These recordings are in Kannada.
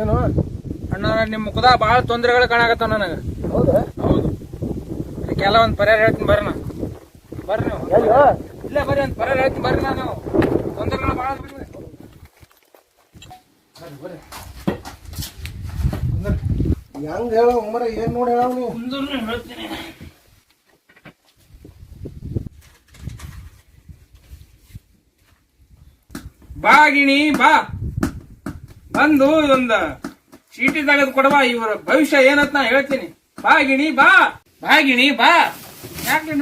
ಏನು? ಅಣ್ಣ ನಿಮ್ಮ ಮುಖದ ಭಾಳ ತೊಂದರೆಗಳು ಕಾಣಕತ್ತಾವ ನನಗೆ. ಹೌದಾ? ಹೌದು. ಅದಕ್ಕೆಲ್ಲ ಒಂದು ಪರಿಹಾರ ಹೇಳ್ತೀನಿ ಬರ್ರಿ ನಾ ಬರ್ರಿ ನೀವು. ಇಲ್ಲ ಬರ್ರಿ ಒಂದು ಪರಿಹಾರ ಹೇಳ್ತೀನಿ ಬರ್ರಿ ನಾ ನಾವು ತೊಂದರೆಗಳು ಬಿಡ್ರಿ ಬರ್ರಿ ಬರ್ರಿ. ಹೆಂಗ್ ಹೇಳ ಉಮರ ಏನ್ ನೋಡಿ ಹೇಳ ನೀವು? ಹೇಳ್ತೀನಿ. ಬಾ ಗಿಣಿ ಬಾ. ಬಂದು ಒಂದ ಚೀಟಿ ತೆಗೆದು ಕೊಡವಾ ಇವರ ಭವಿಷ್ಯ ಏನಂತ ನಾ ಹೇಳ್ತೀನಿ. ಬಾ. ಗಿಣಿ ಬಾ. ಬಾ ಗಿಣಿ ಬಾ ಯಾಕೆ.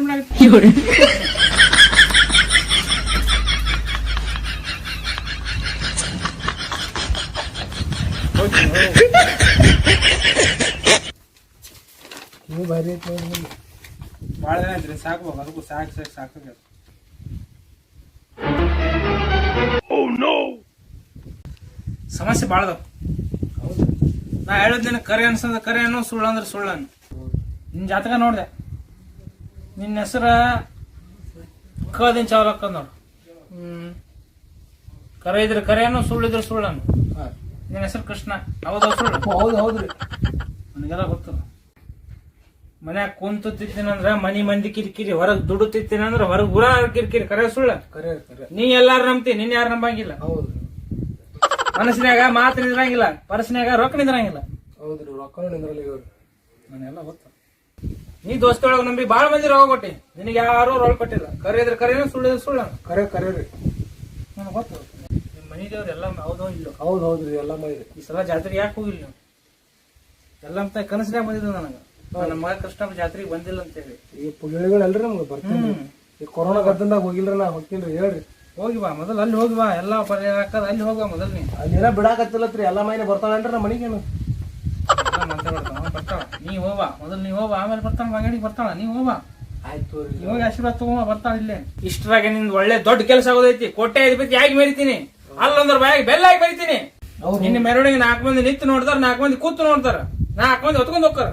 ಭಾಳ ದಿನ ಸಾಕು ಅದಕ್ಕೂ ಸಾಕು ಸಾಕು ಸಾಕು. ಸಮಸ್ಯೆ ಭಾಳ ಅದಾವ. ಹೌದು. ನಾ ಹೇಳೋದ್ ಕರೆ ಅನ್ಸದ ಕರೆ ಅನ್ನೋ ಸುಳ್ಳು ಅಂದ್ರೆ ಸುಳ್ಳು ಅನ್ನು ನಿನ್ನ ಜಾತಕ ನೋಡಿದೆ. ನಿನ್ನ ಹೆಸರ ಕದಿನ ಚಾವಲಕ್ಕ ನೋಡು. ಹ್ಮ್. ಕರೆ ಇದ್ರೆ ಕರೆ ಅನ್ನೋ ಸುಳ್ಳು ಇದ್ರೆ ಸುಳ್ಳು ನಿನ್ ನಿನ್ನ ಹೆಸರು ಕೃಷ್ಣ. ಹೌದು ಸುಳ್ಳು. ಹೌದು ಹೌದ್ರಿ ನನಗೆಲ್ಲ ಗೊತ್ತು. ಮನ್ಯಾಗ ಕುಂತು ತಿಂತೀನಂದ್ರ ಮನಿ ಮಂದಿ ಕಿರಿಕಿರಿ ಹೊರಗ್ ದುಡ್ಡು ತಿಂತೀನಂದ್ರ ಹೊರಗ್ ಊರ ಕಿರಿಕಿರಿ. ಕರೆ ಸುಳ್ಳ? ಕರೆ ಕರೆ ನೀ ಎಲ್ಲಾರು ನಂಬ್ತಿ ನಿನ್ ಯಾರು ನಂಬಂಗಿಲ್ಲ? ಹೌದು. ಮನಸ್ಸಿನಾಗ ಮಾತು ನಿಂದ್ರಂಗಿಲ್ಲ ಪರ್ಸ್ನ್ಯಾಗ ರೊಕ್ಕ ನಿಂದ್ರಂಗಿಲ್ಲ. ಹೌದ್ರಿ ರೊಕ್ಕ ನಿಂದ್ರಲ್ಲ ಇವ್ರು. ಎಲ್ಲ ಗೊತ್ತು. ನೀ ದೋಸ್ತೊಳಗ ನಂಬಿ ಬಾಳ ಮಂದಿ ರೋಗ ಕೊಟ್ಟಿ. ನಿನಗೆ ಯಾರು ರೋಗ ಕೊಟ್ಟಿಲ್ಲ. ಕರೆ ಇದ್ರೆ ಕರೆ ಸುಳ್ಳು ಇದ್ರೆ ಸುಳ್ಳು ಕರೆ ಕರೆ ರೀ ನನಗೆ ಗೊತ್ತು. ನಿಮ್ಮ ಮನಿ ದೇವ್ರು ಎಲ್ಲ ಹೌದೋ ಇಲ್ಲ? ಹೌದು ಹೌದ್ರಿ ಎಲ್ಲ ಮಾಡಿದ್ರಿ ಈ ಸಲ ಜಾತ್ರೆ ಯಾಕೆ ಹೋಗಿಲ್ಲ ನೀವು? ಎಲ್ಲ ಕನಸಿನಾಗ ಬಂದಿದ್ದು ನನಗೆ. ನಮ್ಮ ಮಗ ಕೃಷ್ಣ ಜಾತ್ರೆಗೆ ಬಂದಿಲ್ಲ ಅಂತೇಳಿ ಈ ಪುಗಳಿಗಳೆಲ್ರಿ ನಮ್ಗೆ ಬರ್ತೀನಿ. ಈ ಕೊರೋನಾ ಗದ್ದಲ್ದಾಗ ಹೋಗಿಲ್ರಿ ನಾ ಹೋಗ್ತೀನಿ ಹೇಳ್ರಿ. ಹೋಗಿ ಬಾ ಮೊದಲು ಅಲ್ಲಿ ಹೋಗಿ ಬಾ ಎಲ್ಲ ಪರಿಹಾರ ಹಾಕದ ಅಲ್ಲಿ ಹೋಗುವ ಮೊದಲು ನೀ ಅಲ್ಲೇನ ಬಿಡಾಕತ್ತಿಲ್ಲತ್ರಿ ಎಲ್ಲ ಮೈನೆ ಬರ್ತಾವೇನ್ರಿ ನಮ್ಮ ಮನಿಗೇನು ಬರ್ತಾಳ ನೀ ಹೋಗ್ಬಾ ಮೊದಲು ನೀ ಹೋಗ್ಬಾ ಆಮೇಲೆ ಬರ್ತಾಳ ಮಗನಿಗೆ ಬರ್ತಾಳ ನೀ ಹೋಗ್ಬಾ ಆಯ್ತು ಇವಾಗ ಆಶೀರ್ವಾದ ತಗೊಂಬ ಬರ್ತಾಳ ಇಲ್ಲೇ. ಇಷ್ಟರಾಗೆ ನಿಂದ ಒಳ್ಳೆ ದೊಡ್ಡ ಕೆಲಸ ಆಗೋದೈತಿ. ಕೋಟೆ ಅಧಿಪತಿ ಯಾಕೆ ಮೇರಿತೀನಿ? ಅಲ್ಲೊಂದ್ರ ಬಾಯಾಗಿ ಬೆಲ್ಲ ಆಗಿ ಬರಿತೀನಿ ನಿನ್ನ ಮೆರವಣಿಗೆ ನಾಲ್ಕು ಮಂದಿ ನಿಂತು ನೋಡ್ತಾರ ನಾಲ್ಕು ಮಂದಿ ಕೂತು ನೋಡ್ತಾರ ನಾಲ್ಕು ಮಂದಿ ಹೊತ್ಕೊಂಡು ಹೋಗ್ತಾರ.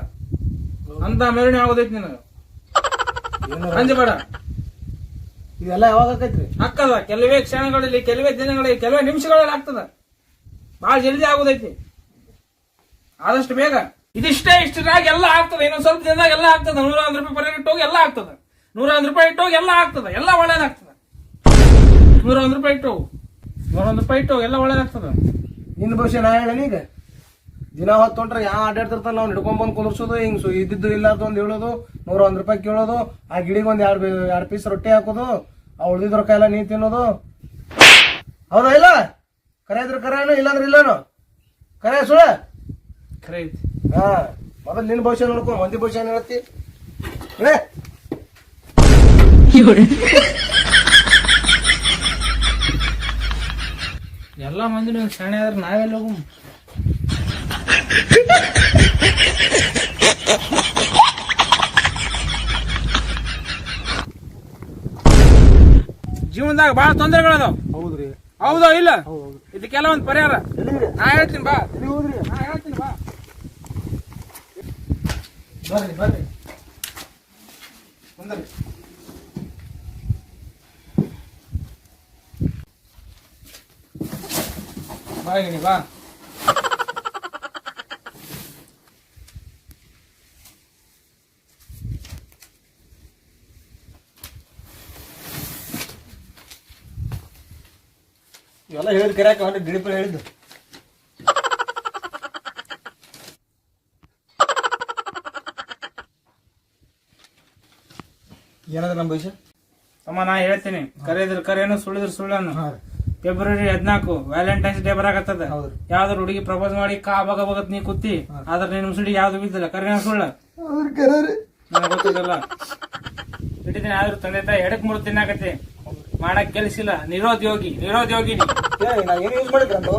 ಅಂತ ಮೇರಣೆ ಆಗೋದೈತಿ ನಿನಗ. ಅಂಜಬೇಡ. ಇದೆಲ್ಲ ಯಾವಾಗ ಆಕೈತ್ರಿ? ಕೆಲವೇ ಕ್ಷಣಗಳಲ್ಲಿ ಕೆಲವೇ ದಿನಗಳಲ್ಲಿ ಕೆಲವೇ ನಿಮಿಷಗಳಲ್ಲಿ ಆಗ್ತದ. ಬಹಳ ಜಲ್ದಿ ಆಗೋದೈತಿ. ಆದಷ್ಟು ಬೇಗ. ಇದಿಷ್ಟೇ ಇಷ್ಟರಾಗಿ ಎಲ್ಲ ಆಗ್ತದೆ. ಇನ್ನೊಂದ್ ಸ್ವಲ್ಪ ದಿನದಾಗ ಎಲ್ಲ ಆಗ್ತದ. ನೂರ ಒಂದ್ ರೂಪಾಯಿ ಪರ ಇಟ್ಟೋಗಿ ಎಲ್ಲ ಆಗ್ತದ. ನೂರ ಒಂದ್ ರೂಪಾಯಿ ಇಟ್ಟೋಗಿ ಎಲ್ಲ ಆಗ್ತದ. ಎಲ್ಲ ಒಳ್ಳೇದಾಗ್ತದ ನೂರ ಒಂದ್ ರೂಪಾಯಿ ಇಟ್ಟು ನೂರ ಒಂದ್ ರೂಪಾಯಿ ಇಟ್ಟು ಎಲ್ಲ ಒಳ್ಳೇದಾಗ್ತದ ನಿನ್ನ ಭವಿಷ್ಯ ನಾ ಹೇಳೀಗ ದಿನ ಹೊತ್ತು ಹೊಂಟ್ರೆ ಯಾವ ಆಡಾಡ್ತಿರ್ತಾನ ನಾವು ಹಿಡ್ಕೊಂಡ್ ಬಂದು ಕುಂದ್ರಸೋದು ಹಿಂಗ್ ಸು ಇದ್ದಿದ್ದು ಇಲ್ಲಾರ್ದು ಒಂದ್ ಹೇಳೋದು ನೂರ ಒಂದ್ ರೂಪಾಯಿ ಕೇಳೋದು ಆ ಗಿಡಿಗೆ ಒಂದ್ ಎರಡು ಎರಡು ಪೀಸ್ ರೊಟ್ಟಿ ಹಾಕೋದು ಆ ಉಳ್ದಿದ್ ರೊಕ್ಕ ಎಲ್ಲ ನೀ ತಿನ್ನೋದು. ಹೌದಾ ಇಲ್ಲ? ಕರೆ ಇದ್ರೆ ಕರೇನು ಇಲ್ಲಾಂದ್ರೆ ಇಲ್ಲನು? ಕರೆ ಸುಳ ಕರೆ ಐತಿ. ಹಾ ಮೊದಲು ನಿನ್ನ ಭವಿಷ್ಯ ನೋಡ್ಕೊ ಮಂದಿ ಭವಿಷ್ಯ ಹೇಳತ್ತಿ? ಹೇಳ್ತಿ ಎಲ್ಲ ಮಂದಿ ನೀವು ಶಾಣೆ ಆದ್ರೆ ನಾವೆಲ್ಲ ಹೋಗು ಜೀವನದಾಗ ಬಹಳ ತೊಂದರೆಗಳದಾವ ಹೌದ್ರಿ. ಹೌದಾ ಇಲ್ಲ? ಕೆಲವೊಂದು ಇದಕ್ಕೆಲ್ಲ ಒಂದು ಪರಿಹಾರ. ನಾ ಹೇಳ್ತೀನಿ ಬಾ. ಹೋದ್ರಿ? ನಾ ಹೇಳ್ತೀನಿ ಬಾ. ಬರ್ರಿ ಬರ್ರಿ. ಬಂದ್ರಿ. ಬಾ ಬಾ ಇವೆಲ್ಲ ಹೇಳಿದ್ ಕರ್ಯಾಕ ಅವನ ಗಿಡಿಪಲ್ ಹೇಳಿದ್ದು. ಏನಾದ್ರ ನಮ್ಮ ಭವಿಷ್ಯ? ಅಮ್ಮ ನಾ ಹೇಳ್ತೀನಿ. ಕರೆಯದ್ರ ಕರೆಯನ್ನು ಸುಳಿದ್ರ ಸುಳ್ಳನ್ನು ಫೆಬ್ರವರಿ ಹದಿನಾಲ್ಕು ವ್ಯಾಲೆಂಟೈನ್ಸ್ ಡೇ ಬರಾಕತ್ತದ. ಹೌದು ಯಾವ್ದಾರು ಹುಡುಗಿ ಪ್ರಪೋಸ್ ಮಾಡಿ ಕಾ ಬಗ ಬಗತ್ ನೀ ಕುತ್ತಿ ಆದ್ರ ನೀನ್ ಮುಸುಡಿ ಯಾವ್ದು ಬಿದ್ದಿಲ್ಲ ಕರೆಯ ಸುಳ್ಳ. ನನಗೆ ಗೊತ್ತಿಲ್ಲ ಬಿಟ್ಟಿದ್ದೀನಿ ಆದ್ರೂ ತಂದೆ ತಾಯಿ ಎಡಕ್ ಮೂರು ತಿನ್ನಾಕತ್ತೆ. ಮಾಡಕ್ ಕೆಲ್ಸಿಲ್ಲ ನಿರುದ್ಯೋಗಿ ನಿರುದ್ಯೋಗಿ ನೀ. ಏ ನಾ ಏನು ಯೂಸ್ ಮಾಡಿದ್ರಿ ಅಂತ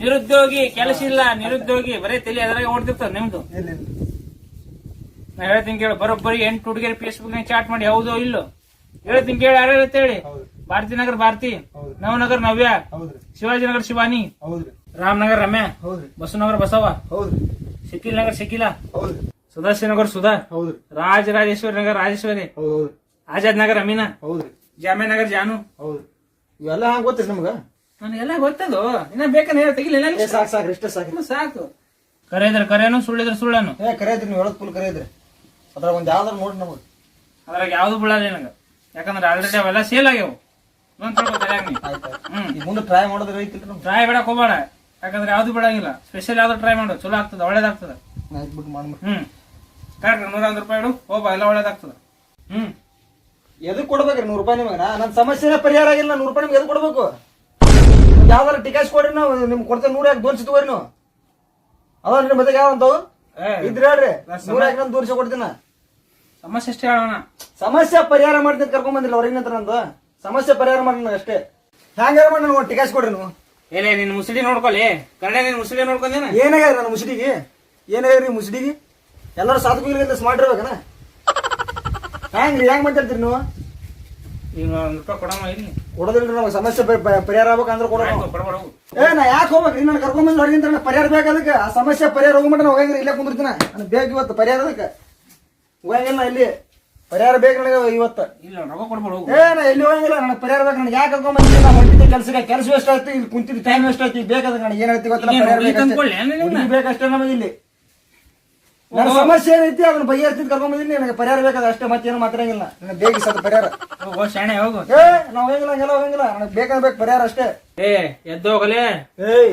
ನಿರುದ್ಯೋಗಿ ಕೆಲಸ ಇಲ್ಲ ನಿರುದ್ಯೋಗಿ. ಬರೇ ತಲೆ ಅದ್ರಾಗ ಓಡ್ತಿರ್ತಾರ ನಿಮ್ದು. ಇಲ್ಲ ನಾ ಹೇಳ್ತೀನಿ ಕೇಳಿ ಬರೋಬ್ಬರಿ ಎಂಟು ಹುಡುಗಿಯರು ಫೇಸ್ಬುಕ್ ನಾಗ ಚಾಟ್ ಮಾಡಿ ಹೌದೋ ಇಲ್ಲೋ? ಹೇಳ್ತೀನಿ ಕೇಳಿ ಯಾರು ಹೇಳಿ? ಹೌದು. ಭಾರತಿ ನಗರ್ ಭಾರತಿ ನವನಗರ್ ನವ್ಯ ಶಿವಾಜಿನಗರ್ ಶಿವಾನಿ ಹೌದ್ರಿ. ರಾಮನಗರ್ ರಮ್ಯ ಬಸವನಗರ್ ಬಸವನಗರ ಬಸವ ಹೌದು ಶಕೀಲ್ ನಗರ್ ಶಕೀಲ ಹೌದು ಸದಾಶಿವ ನಗರ್ ಸುಧಾ ಹೌದ್ರಿ. ರಾಜರಾಜೇಶ್ವರಿ ನಗರ್ ರಾಜೇಶ್ವರಿ ಆಜಾದ್ ನಗರ್ ಅಮೀನಾ. ಹೌದ್ರಿ ಜಾಮ್ಯಾ ನಗರ್ ಜಾನು. ಹೌದು. ಇವೆಲ್ಲ ಹಂಗ ಗೊತ್ತ್ರಿ ನಮ್ಗ? ನನಗೆಲ್ಲ ಗೊತ್ತದು. ಇನ್ನ ಬೇಕನ್ನ ಹೇಳ ತೆಗಿಲಿಲ್ಲ ಏ ಸಾಕು ಸಾಕು ಇಷ್ಟೇ ಸಾಕು. ಸಾಕು. ಕರೆಯದ್ರ ಕರೆಯನು ಸುಳ್ಳಿದ್ರ ಸುಳ್ಳನು. ಏ ಕರೆಯದ್ರಿ ನೀವು ಹೇಳೋದು ಫುಲ್ ಕರೆಯದ್ರಿ. ಅದ್ರಾಗ ಒಂದು ಯಾವ್ದಾರು ನೋಡಿ ನಮಗೆ. ಅದ್ರಾಗ ಯಾವ್ದು ಬೀಳಲ್ಲ ನಂಗೆ. ಯಾಕಂದ್ರೆ ಆಲ್ರೆಡಿ ಅವೆಲ್ಲ ಸೇಲ್ ಆಗ್ಯಾವ. ಇನ್ನೊಂದ್ ಸ್ವಲ್ಪ ತಲ್ಯಾಗ ನೀ. ಆಯ್ತು ಹ್ಮ್. ಈಗ ಮುಂದೆ ಟ್ರೈ ಮಾಡೋದ್ರ ಐತಿಲ್ರಿ ನಮ್ಗೆ. ಟ್ರೈ ಬೇಡಕ್ ಹೋಗ್ಬೇಡ. ಯಾಕಂದ್ರೆ ಯಾವ್ದು ಬಿಡಂಗಿಲ್ಲ ಸ್ಪೆಷಲ್ ಯಾವ್ದು ಟ್ರೈ ಮಾಡು. ಚಲೋ ಆಗ್ತದ ಒಳ್ಳೇದಾಗ್ತದ. ಆಯ್ತು ಬಿಟ್ಟು ಹ್ಮ್. ಕರೆಕ್ಟ್ ನೂರ ಒಂದ್ ರೂಪಾಯಿ ಇಡು. ಹೋಗ್ಬಾ ಎಲ್ಲ ಒಳ್ಳೇದಾಗ್ತದ. ಹ್ಮ್. ಎದಕ್ ಕೊಡ್ಬೇಕ್ರಿ ನೂರು ರೂಪಾಯಿ ನಿಮಗೆ? ನನ್ನ ಸಮಸ್ಯೆನೇ ಪರಿಹಾರ ಆಗಿಲ್ಲ ನೂರು ರೂಪಾಯಿ ನಿಮ್ಗೆ ಎದಕ್ ಕೊಡ್ಬೇಕು? ಯಾವ್ದಾರ ಟಿಕೆಟ್ ಕೊಡ್ರಿ ನಾವು ನಿಮ್ಗೆ ಕೊಡ್ತೇವೆ ನೂರ ಯಾಕೆ ದೋರ್ಸಿ ತಗೋರಿ ನೀವು? ಅದ ನಿಮ್ಮ ಮತ್ತೆ ಯಾವ ಅಂತಾವು? ಇದ್ರಿ ಹೇಳ್ರಿ ನೂರ ಯಾಕೆ ನಾನು ದೋರ್ಸಿ ಕೊಡ್ತೀನ? ಸಮಸ್ಯೆ ಅಷ್ಟೇ ಹೇಳೋಣ. ಸಮಸ್ಯೆ ಪರಿಹಾರ ಮಾಡ್ತೀನಿ ಕರ್ಕೊಂಡ್ ಬಂದಿಲ್ಲ ಅವ್ರಿಗೆ ನಂತರ ನಂದು? ಸಮಸ್ಯೆ ಪರಿಹಾರ ಮಾಡಿ ನನಗೆ ಅಷ್ಟೇ. ಹ್ಯಾಂಗಾರ ಮಾಡಿ ನನಗೆ ಟಿಕೆಟ್ ಕೊಡ್ರಿ ನೀವು? ಏನೇ ನಿನ್ ಮುಸುಡಿ ನೋಡ್ಕೊಳ್ಳಿ ಕನ್ನಡ ನಿನ್ ಮುಸುಡಿ ನೋಡ್ಕೊಂಡೇನ? ಏನಾಗ್ಯಾರ ನನ್ನ ಮುಸುಡಿಗೆ? ರೀ ಮುಸುಡಿಗೆ? ಎಲ್ಲರೂ ಸಾಧುಗಳಿಂದ ಸ್ಮಾರ್ಟ್ ಇರ್ಬೇಕನ? ಹ್ಯಾಂಗ್ರಿ ಹೆಂಗ್ ಮಾತಾಡ್ತೀರಿ ನೀವು? ನೀವು ಒಂದ್ ರೂಪಾಯಿ ಕೊಡಮ್ಮ ಇಲ್ಲಿ ಕೊಡೋದಿಲ್ರಿ ನಮಗೆ ಸಮಸ್ಯೆ ಪರಿ- ಪರಿ- ಪರಿಹಾರ ಆಗ್ಬೇಕಂದ್ರೆ ಕೊಡೋಣ ಆಯ್ತು, ಕೊಡ್ಬೇಡ ಹೋಗು. ಏ ನಾ ಯಾಕೆ ಹೋಗ್ಬೇಕ್ರಿ? ನಾನು ಕರ್ಕೊಂಡ್ ಬಂದ್ ನನಗೆ ಪರಿಹಾರ ಬೇಕು ಅದಕ್ಕೆ. ಆ ಸಮಸ್ಯೆ ಪರಿಹಾರ ಹೋಗ್ಬಿಟ್ಟು ನಾನು ಹೋಗಂಗಿಲ್ಲ ಇಲ್ಲೇ ಕುಂದಿರ್ತೀನಿ. ನನಗೆ ಬೇಕು ಇವತ್ತು ಪರಿಹಾರ ಅದಕ್ಕೆ. ಹೋಗಂಗಿಲ್ಲ ನಾ ಇಲ್ಲಿ. ಪರಿಹಾರ ಬೇಕು ನನಗೆ ಇವತ್ತು. ಇಲ್ಲ ರೊಕ್ಕ ಕೊಡ್ಬೇಡ ಹೋಗು. ಏ ನಾ ಎಲ್ಲಿ ಹೋಗಂಗಿಲ್ಲ ನನಗೆ ಪರಿಹಾರ ಬೇಕು. ನನಗೆ ಯಾಕೆ ಕರ್ಕೊಂಡ್ ಬಂದಿಲ್ಲ ನಾ ಹೊಂಟಿದ್ದೆ ಕೆಲಸಕ್ಕೆ. ಕೆಲಸ ವೇಸ್ಟ್ ಆಯ್ತು ಇಲ್ಲಿ ಕುಂತಿದ್ದು ಟೈಮ್ ವೇಸ್ಟ್ ಆಯ್ತು ಈಗ ಬೇಕಾದ ನನಗೆ ಏನು ಹೇಳ್ತೀವಿ ಗೊತ್ತಿಲ್ಲ ಪರಿಹಾರ ಹುಡುಗಿ ಬೇಕಷ್ಟೇ. ತಂದ್ಕೊಳ್ಳಿ ಏನ್ ನಿಮ್ಗೆ? ಹುಡುಗಿ ಬೇಕಷ್ಟೇ ನಮಗೆ ಇಲ್ಲಿ. ನನ್ನ ಸಮಸ್ಯೆ ಏನೈತಿ ಅದನ್ನ ಬಗೆಹರಿಸಿದ್ ಕರ್ಕೊಂಡ್ ಬಂದಿದ್ದೀನಿ. ನನಗೆ ಪರಿಹಾರ ಬೇಕಾದ ಅಷ್ಟೇ ಮತ್ತೇನು ಮಾತಾಡಂಗಿಲ್ಲ. ನನಗೆ ಬೇಗ ಸತ್ ಪರಿಹಾರ. ಹೋಗೋ ಶಾಣೆ ಹೋಗು. ಏ ನಾವು ಹೋಗಿಲ್ಲ ಹಂಗೆಲ್ಲ ಹೋಗಂಗಿಲ್ಲ ನನಗೆ ಬೇಕಾದ ಬೇಕು ಪರಿಹಾರ ಅಷ್ಟೇ. ಏ ಎದ್ದು ಹೋಗಲೇ? ಏಯ್.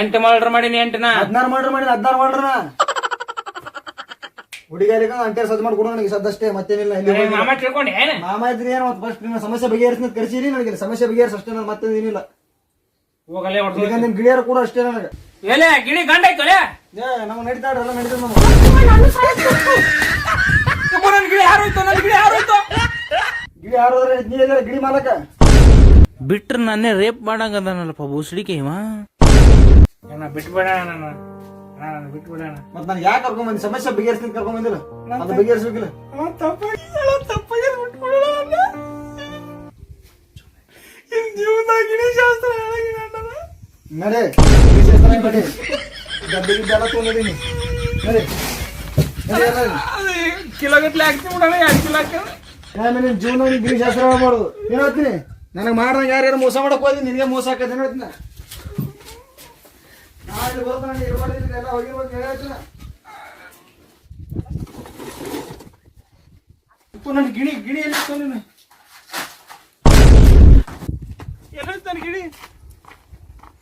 ಎಂಟು ಮಾಡ್ರ್ ಮಾಡೀನಿ ಎಂಟನ. ಹದಿನಾರು ಮಾಡ್ರ್ ಮಾಡಿ ಹದಿನಾರು ಮಾಡ್ರನ. ಹುಡುಗಿಯರಿಗೆ ಅಂಟೇರ್ ಸದ್ ಮಾಡಿ ಕೊಡು ನನಗೆ ಸದ್ದಷ್ಟೇ ಮತ್ತೇನಿಲ್ಲ ಇಲ್ಲಿ ಹೋಗಿ- ಮಾಮ ತಿಳ್ಕೊಂಡೆ ಏನ? ಮಾಮ ಇದ್ರಿ ಏನು ಫಸ್ಟ್ ನಿಮ್ಮ ಸಮಸ್ಯೆ ಬಗೆಹರಿಸಿದ ಕರ್ಸಿರಿ ನನಗೆ ಇಲ್ಲಿ ಸಮಸ್ಯೆ ಬಗೆಹರಿಸ ಅಷ್ಟೇ ನಾನು ಮತ್ತೆ ಏನಿಲ್ಲ ಹೋಗಲೇ ಈಗ ನಿಮ್ ಗಿಳಿಯರು ಕೂಡ ಅಷ್ಟೇ ನನಗೆ. ಎಲೆ ಗಿಳಿ ಗಂಡ ಆಯ್ತು ನಮ್ಗೆ ನಡೀತದ ನಮ್ಗೆ ನನ್ ಗಿಳಿ ಹಾರೋಯ್ತು ನನ್ನ ಗಿಳಿ ಹಾರೋಯ್ತು ಗಿಳಿ ಯಾರಾದ್ರೆ ನೀ ಎಲ್ಲ ಗಿಳಿ ಮಾಲಕ? ಬಿಟ್ರ ನಾನೇ ರೇಪ್ ಮಾಡಂಗದನಲ್ಲಪ್ಪ ಬೂಸ್ಡಿಕೆ ಇವ? ನನ್ನ ಬಿಟ್ಬೇಡ ನನ್ನ ನಾನು ಬಿಟ್ಬೇಡ ಮತ್ತೆ ನಾನು ಯಾಕೆ ಕರ್ಕೊಂಡ್ ಬಂದಿ? ಸಮಸ್ಯೆ ಬಗೆಹರಿಸ್ಲಿಕ್ಕೆ ಕರ್ಕೊಂಡ್ ಬಂದಿಲ್ಲ? ಅದು ಬಗೆಹರಿಸ್ಬೇಕಿಲ್ಲ. ಜೀವನದಾಗ ಗಿಳಿ ಶಾಸ್ತ್ರ ನಡೆ ಶಾಸ್ತ್ರ ನಡೆ ಗಿಡ್ಡೆಲ್ಲ ತೊಗೊಂಡಿದ್ದೀನಿ. ನಡೆ. ನಡೆ ಎಲ್ಲ. ನಡೆ. ಕಿಲೋಗಟ್ಲೆ ಹಾಕ್ತಿ ಬಿಡೋಣ ಎರಡು ಕಿಲೋ ಹಾಕ್ತೀನಿ. ನಾನು ಜೀವನ ಏನ್ ಹೇಳ್ತೀನಿ? ನನಗೆ ಮಾಡ್ದಂಗ ಯಾರ್ಯಾರು ಮೋಸ ಮಾಡಕ್ ಹೋಗಿ ನಿನಗೆ ಮೋಸ ಹಾಕತ್ತೆ ಎಲ್ಲ ಹೇಳ್ತೀನಿ. ನನ್ನ ಗಿಣಿ ಗಿಣಿ ಎಲ್ಲಿ ನೀನು? ಎಲ್ಲೋಯ್ತು ಗಿಣಿ?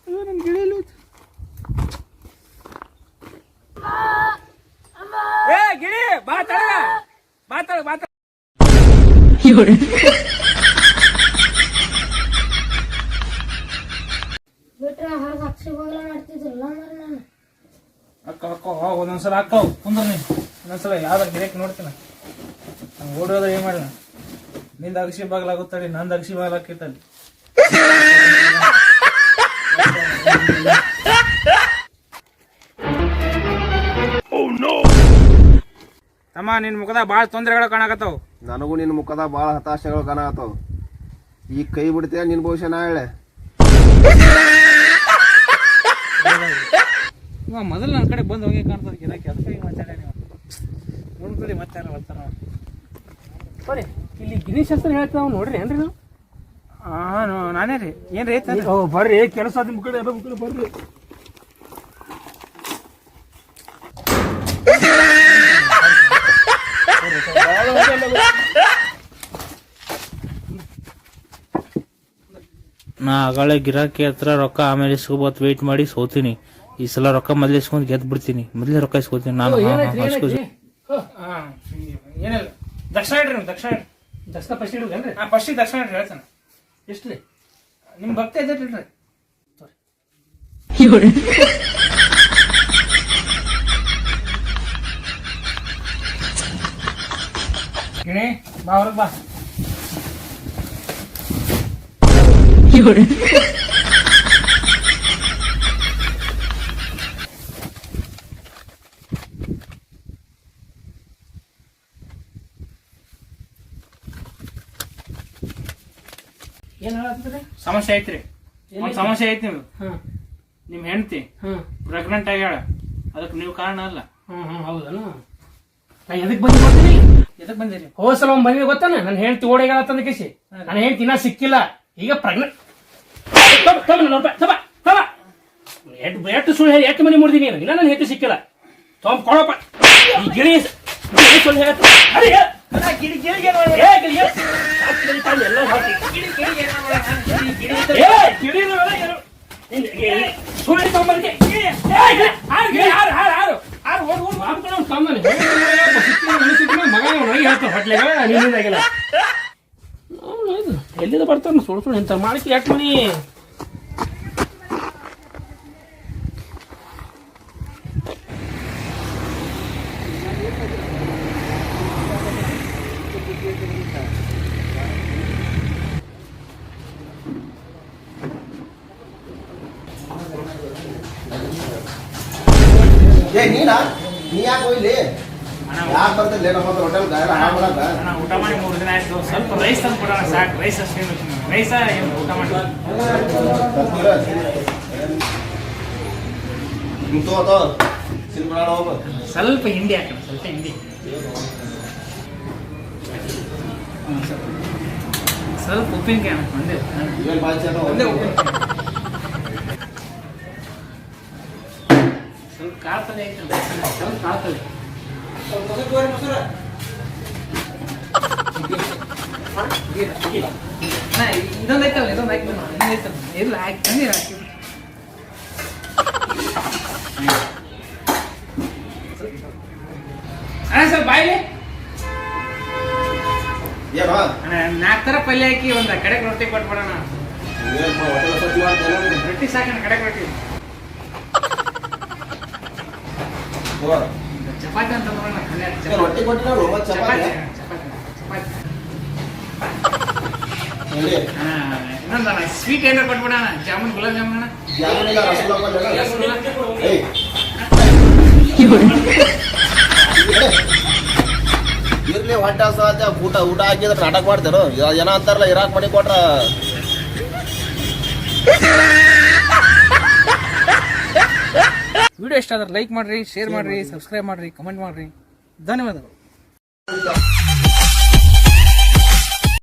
ನನ್ನ ಗಿಣಿ ನನ್ ಗಿಳಿ ಎಲ್ಲೋಯ್ತು ಏ ಗಿಳಿ ಬಾ ತಳಗ ಬಾ ತಳಗ ಬಿಟ್ರೆ ಬಾಗಿಲ ನಾನು. ಅಕ್ಕ ಅಕ್ಕ ಹೋ ಒಂದೊಂದ್ಸಲ ಅಕ್ಕ ಕುಂದ್ರ ನೀನು. ಒಂದೊಂದ್ಸಲ ಯಾವ್ದಾರ ಗಿರಕ್ ನೋಡ್ತೀನಿ. ಓಡೋದ್ರ ಓಡೋದ್ರೆ ಏನ್ ಮಾಡಿಲ್ಲ ನಿಂದ ಅಗಸಿ ಬಾಗ್ಲಾಗುತ್ತಡಿ ನಂದು ಅಗಸಿ ಬಾಗ್ಲಾಕೈತಲ್ಲಿ ತಮ್ಮ ನಿನ್ನ ಮುಖದ ಭಾಳ ತೊಂದರೆಗಳು ಕಾಣಕತ್ತವು. ನನಗೂ ನಿನ್ನ ಮುಖದ ಭಾಳ ಹತಾಶೆಗಳು ಕಾಣಕತ್ತವು. ಈಗ ಕೈ ಬಿಡ್ತೀಯ ನಿನ್ನ ಭವಿಷ್ಯ ನಾ ಹೇಳೆ. ಇವ ಮೊದಲು ನನ್ನ ಕಡೆ ಬಂದು ಹೋಗಿ ಕಾಣ್ತದೆ ಗಿರಾಕಿ ಅದಕ್ಕೆ ಮಾತಾಡ ನೀವು? ನೋಡ್ಕೊಳ್ಳಿ ಮತ್ತೆ ಯಾರು ಬರ್ತಾರ ಬರ್ರಿ ಇಲ್ಲಿ ಗಿರೀಶ್ ಹೆಸರು ಹೇಳ್ತಾವ ನೋಡ್ರಿ ಏನ್ರಿ ನಾವು? ಹಾಂ ನಾನೇ ರೀ ಏನು ರೀ ಓ ಬರ್ರಿ ಕೆಲಸ ನಿಮ್ಮ ಕಡೆ ಎಲ್ಲ ಬರ್ರಿ. ನಾ ಆಗಳೇ ಗಿರಾಕಿ ಹತ್ರ ರೊಕ್ಕ ಆಮೇಲೆ ಇಸ್ಕೋಬೋದು ವೇಟ್ ಮಾಡಿ ಸೋತೀನಿ. ಈ ಸಲ ರೊಕ್ಕ ಮೊದಲೇ ಇಸ್ಕೊಂಡು ಗೆದ್ದು ಬಿಡ್ತೀನಿ. ಮೊದಲೇ ರೊಕ್ಕ ಇಸ್ಕೋತೀನಿ ನಾನು. ಏನಿಲ್ಲ. ದಕ್ಷಿಣ ಇಡ್ರಿ ನೀವು ದಕ್ಷಿಣ ಇಡ್ರಿ. ದಸ್ತ ಫಸ್ಟ್ ಇಡುಗೇನ್ರಿ ಹಾಂ ಫಸ್ಟಿಗೆ ದಕ್ಷಿಣ ಇಡ್ರಿ ಹೇಳ್ತಾನೆ. ಎಷ್ಟು ರೀ ನಿಮ್ಮ ಭಕ್ತಿ ಇದ್ದಿಲ್ರಿ ಗಿಣಿ ಬಾ ಹೊರಗೆ ಬಾ ಏನ್ ಹೇಳತ್ತೀರಿ ಸಮಸ್ಯೆ ಐತ್ರಿ. ಒಂದು ಸಮಸ್ಯೆ ಐತಿ ನಿಮ್ದು. ಹ್ಮ್ ನಿಮ್ಮ ಹೆಂಡತಿ ಹ್ಮ್ ಪ್ರೆಗ್ನೆಂಟ್ ಆಗ್ಯಾಳ. ಅದಕ್ಕೆ ನೀವು ಕಾರಣ ಅಲ್ಲ. ಹ್ಮ್ ಹ್ಮ್ ಹೌದನು? ನಾ ಎದಕ್ ಬಂದಿ ಎದಕ್ ಬಂದಿರಿ? ಹೋಸಲ ಒಂದ್ ಬಂದಿದೆ ಗೊತ್ತಾನ? ನನ್ನ ಹೇಳ್ತಿ ಓಡೇಗಳ ತಂದ ಕೇಸಿ ನನ್ನ ಹೇಳ್ತಿ ಇನ್ನ ಸಿಕ್ಕಿಲ್ಲ. ಈಗ ಪ್ರೆಗ್ನೆಂಟ್ ತಗೋ. ಎಟ್ಟು ಸುಳ್ಳು ಹೇಳಿ ಎಟ್ಟು ಮನೆ ಮುರಿದಿ ನೀನು? ಇನ್ನ ನನ್ನ ಹೆತ್ತು ಸಿಕ್ಕಿಲ್ಲ. ತೊಂಬ ಕೊಡಪ್ಪ. ಈ ಗಿಳಿ ಗಿಳಿ ಸುಳ್ಳು ಹೇಳ. ಅರೆ ಏ, ಏ, ಗಿಳಿ ಏ. ಹಾಕಿ ಗಿಳಿ ಎಲ್ಲ ಹಾಕಿ. ಏ, ಏನು? ಇನ್ನು, ಏ, ಸುಳ್ಳು. ಏ, ಏ, ಗಿಳಿ, ಗಿಳಿ, ಹಾರು, ಹಾರು. ಎಲ್ಲಿಂದ ಬರ್ತಾನೆ? ಸುಳ್ಳು ಸುಳ್ಳು ಇಂಥ ಮಾಡಿ ಯಾಕೆ ಮನಿ ಯಾಕೆ ಬರ್ತದೆ ನಮ್ಮ ಹೋಟೆಲ್ ಗಾಯ ಹಾಳು ಮಾಡಕ್ಕ ಅಣ್ಣ, ಊಟ ಮಾಡಿ ಮೂರು ದಿನ ಆಯ್ತು. ಸ್ವಲ್ಪ ರೈಸ್ ತಂದು ಕೊಡೋಣ ಸಾಕು. ರೈಸ್ ಅಷ್ಟೇ ರೈಸ ಏನು ಊಟ ಮಾಡಿ ಸ್ವಲ್ಪ ಹಿಂಡಿ ಹಾಕೋಣ. ಸ್ವಲ್ಪ ಹಿಂಡಿ. ಸ್ವಲ್ಪ. ಸ್ವಲ್ಪ ಉಪ್ಪಿನಕಾಯಿ ಒಂದೇ ಒಂದೇ. ಉಪ್ಪಿನಕಾಯಿ ಸ್ವಲ್ಪ ಕಾರ್ತದೆ ಐತಲ್ಲ. ಸ್ವಲ್ಪ ಕಾರ್ತದೆ ಅಣ್ಣ, ಇದೊಂದು ಐತಲ್ಲ ಇದೊಂದು ಐತಲ್ಲ ಇನ್ನೊಂದು ಐತಲ್ಲ ಇಲ್ಲ ಹಾಕಿ ತಂದಿರ ಹಾಕಿ ಅಣ್ಣ ಸ್ವಲ್ಪ ಬಾಯ್ಲಿ ನಾಲ್ಕು ಥರ ಪಲ್ಯ ಹಾಕಿ ಒಂದು ಕಡೆಗೆ ರೊಟ್ಟಿ ಕೊಟ್ಬಿಡೋಣ ರೊಟ್ಟಿ ಸಾಕಣ ಕಡೆಗೆ ರೊಟ್ಟಿ. ಚಪಾತಿ ಅಂತ ಚಪಾತಿ ರೊಟ್ಟಿ ಕೊಟ್ಟಿಲ್ಲ ಸ್ವೀಟ್ ಏನಾರ ಕೊಟ್ಬಿಡೋಣ ಜಾಮೂನ್ ಗುಲಾಬ್ ಜಾಮೂನ್ ಜಾಮೂನ್ ಇಲ್ಲ ರಸಗುಲ್ಲ ಇರ್ಲಿ ಹೊಟ್ಟೆ ಸಾಧ್ಯ ಊಟ ಊಟ ಹಾಕಿದ್ರೆ ನಾಟಕ ಮಾಡ್ತಾರೋ? ಏನೋ ಅಂತಾರಲ್ಲ ಇರಾಕ್ ಮಾಡಿ ಕೊಟ್ರ. ವಿಡಿಯೋ ಇಷ್ಟ ಆದರೆ ಲೈಕ್ ಮಾಡಿರಿ ಶೇರ್ ಮಾಡಿರಿ ಸಬ್ಸ್ಕ್ರೈಬ್ ಮಾಡಿರಿ ಕಮೆಂಟ್ ಮಾಡಿರಿ. ಧನ್ಯವಾದಗಳು.